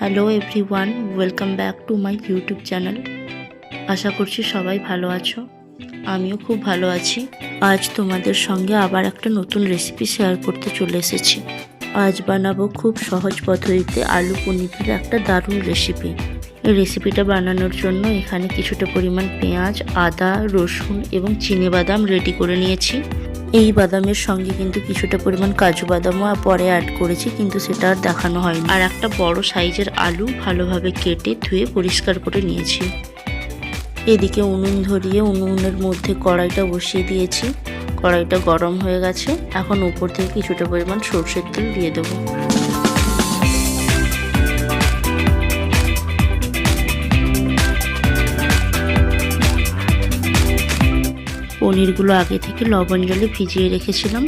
Hello everyone welcome back to my YouTube channel আশা করছি সবাই ভালো আছো। আমিও খুব ভালো আছি। আজ তোমাদের সঙ্গে আবার একটা নতুন রেসিপি শেয়ার করতে চলে এসেছি। আজ বানাবো খুব সহজ পদ্ধতিতে আলু পনিরের একটা দারুণ রেসিপি এই রেসিপিটা বানানোর জন্য এখানে কিছুটা পরিমাণ পেঁয়াজ, আদা, রসুন এবং চিনে বাদাম রেডি করে নিয়েছি। এই বাদামের সঙ্গে কিন্তু কিছুটা পরিমাণ কাজু বাদামও পরে অ্যাড করেছি, কিন্তু সেটা আর দেখানো হয়নি। আর একটা বড় সাইজের আলু ভালোভাবে কেটে ধুয়ে পরিষ্কার করে নিয়েছি। এদিকে উনুন ধরিয়ে, উনুনের মধ্যে কড়াইটা বসিয়ে দিয়েছি। কড়াইটা গরম হয়ে গেছে। এখন উপর থেকে কিছুটা পরিমাণ সর্ষের তেল দিয়ে দেবো। পনিরগুলো আগে থেকে লবণ জলে ভিজিয়ে রেখেছিলাম।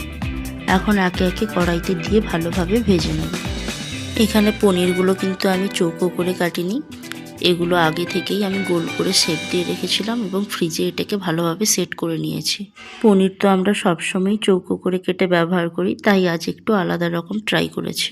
এখন একে একে কড়াইতে দিয়ে ভালোভাবে ভেজে নেব। এখানে পনিরগুলো কিন্তু আমি চৌকো করে কাটিনি। এগুলো আগে থেকেই আমি গোল করে শেপ দিয়ে রেখেছিলাম এবং ফ্রিজে এটাকে ভালোভাবে সেট করে নিয়েছি। পনির তো আমরা সবসময় চৌকো করে কেটে ব্যবহার করি, তাই আজ একটু আলাদা রকম ট্রাই করেছি।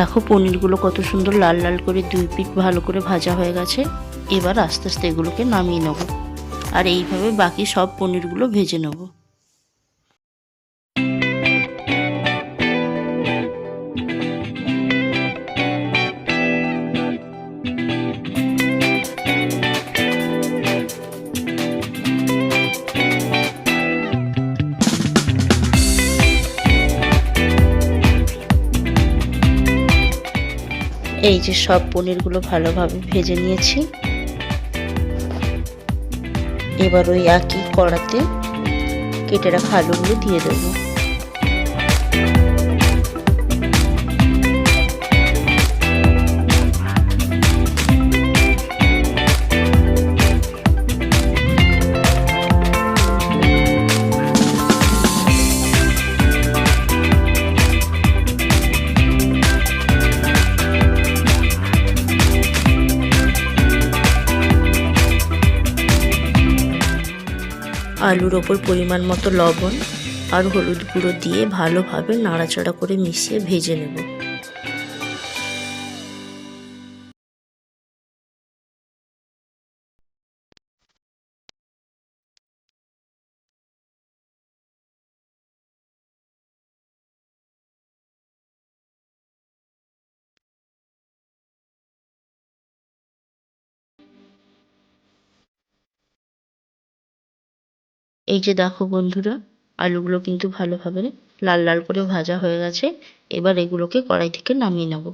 দেখো পনিরগুলো কত সুন্দর লাল লাল করে দুই পিঠ ভালো করে ভাজা হয়ে গেছে। এবার আস্তে আস্তে এগুলোকে নামিয়ে নেব। আর এইভাবে বাকি সব পনিরগুলো ভেজে নেব। এই যে সব পনিরগুলো ভালোভাবে ভেজে নিয়েছি। এবার ওই একই কড়াতে কেটে রাখা আলুগুলো দিয়ে দেবো। আলুর ওপর পরিমাণ মতো লবণ আর হলুদ গুঁড়ো দিয়ে ভালোভাবে নাড়াচাড়া করে মিশিয়ে ভেজে নেব। এই যে দেখো বন্ধুরা, আলুগুলো কিন্তু ভালোভাবে লাল লাল করে ভাজা হয়ে গেছে। এবার এগুলোকে কড়াই থেকে নামিয়ে নেব।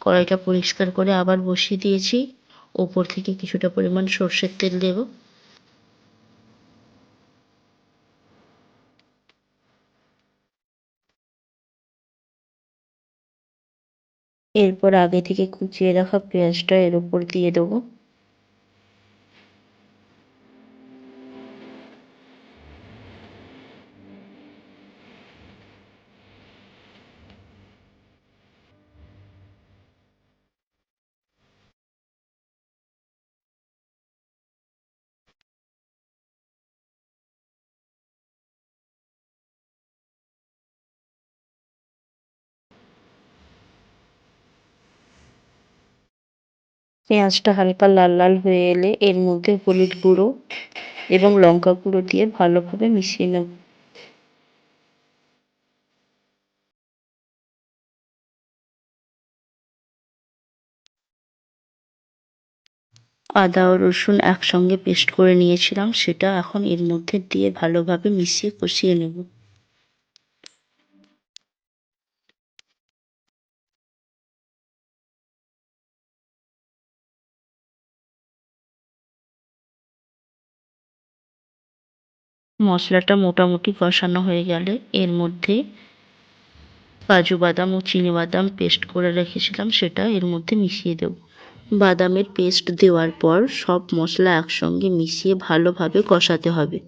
কড়াইটা পরিষ্কার করে আবার বসিয়ে দিয়েছি। ওপর থেকে কিছুটা পরিমাণ সর্ষের তেল দেব। এরপর আগে থেকে কুচিয়ে রাখা পেঁয়াজটা এর উপর দিয়ে দেবো। পেঁয়াজটা হালকা লাল লাল হয়ে এলে এর মধ্যে হলুদ গুঁড়ো এবং লঙ্কা গুঁড়ো দিয়ে ভালোভাবে মিশিয়ে নেব আদা ও রসুন একসঙ্গে পেস্ট করে নিয়েছিলাম, সেটা এখন এর মধ্যে দিয়ে ভালোভাবে মিশিয়ে কষিয়ে নেব। মশলাটা মোটামুটি কষানো হয়ে গেলে এর মধ্যে কাজু বাদাম ও চিনি বাদাম পেস্ট করে রেখেছিলাম, সেটা এর মধ্যে মিশিয়ে দেব। বাদামের পেস্ট দেওয়ার পর সব মশলা একসঙ্গে মিশিয়ে ভালোভাবে কষাতে হবে।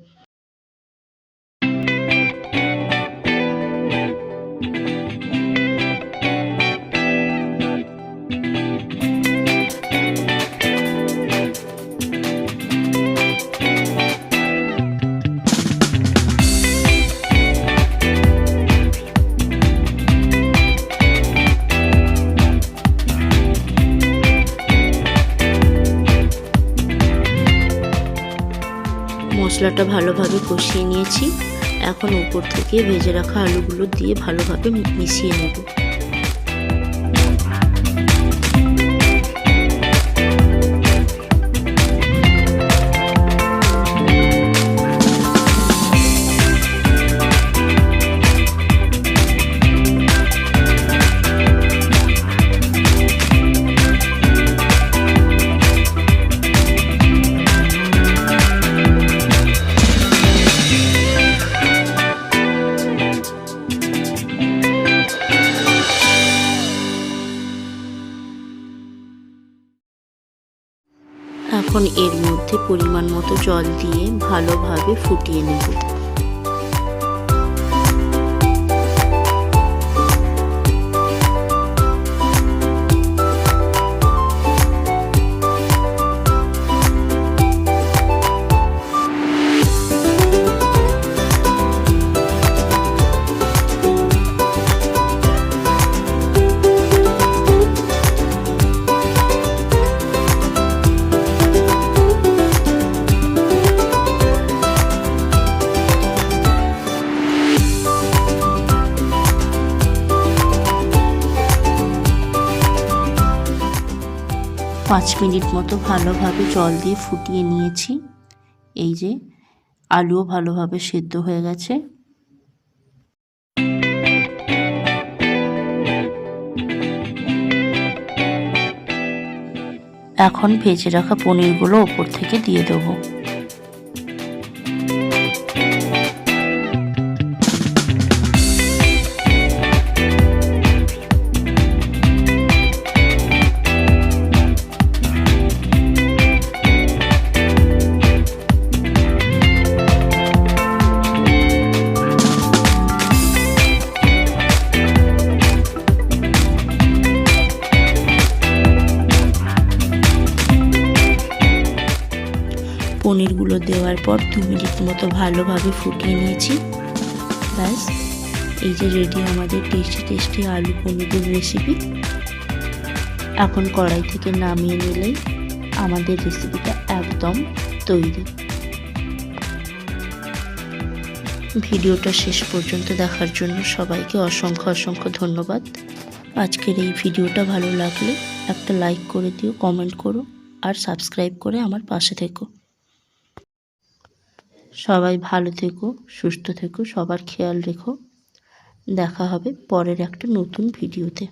মশলাটা ভালোভাবে কষিয়ে নিয়েছি। এখন উপর থেকে ভেজে রাখা আলুগুলো দিয়ে ভালোভাবে মিশিয়ে নেব। এখন এর মধ্যে পরিমাণ মতো জল দিয়ে ভালোভাবে ফুটিয়ে নেব। পাঁচ মিনিট মতো ভালোভাবে জল দিয়ে ফুটিয়ে নিয়েছি। এই যে, আলুও ভালোভাবে সেদ্ধ হয়ে গেছে। এখন ভেজে রাখা পনিরগুলো ওপর থেকে দিয়ে দেবো। পনিরগুলো দেওয়ার পর দু মিনিট মতো ভালোভাবে ফুটিয়ে নিয়েছি। ব্যাস, এই যে রেডি আমাদের টেস্টি টেস্টি আলু পনিরের রেসিপি এখন কড়াই থেকে নামিয়ে নিলেই আমাদের রেসিপিটা একদম তৈরি। ভিডিওটা শেষ পর্যন্ত দেখার জন্য সবাইকে অসংখ্য অসংখ্য ধন্যবাদ। আজকের এই ভিডিওটা ভালো লাগলে একটা লাইক করে দিও কমেন্ট করো, আর সাবস্ক্রাইব করে আমার পাশে থেকো। সবাই ভালো থেকো সুস্থ থেকো সবার খেয়াল রেখো। দেখা হবে পরের একটা নতুন ভিডিওতে।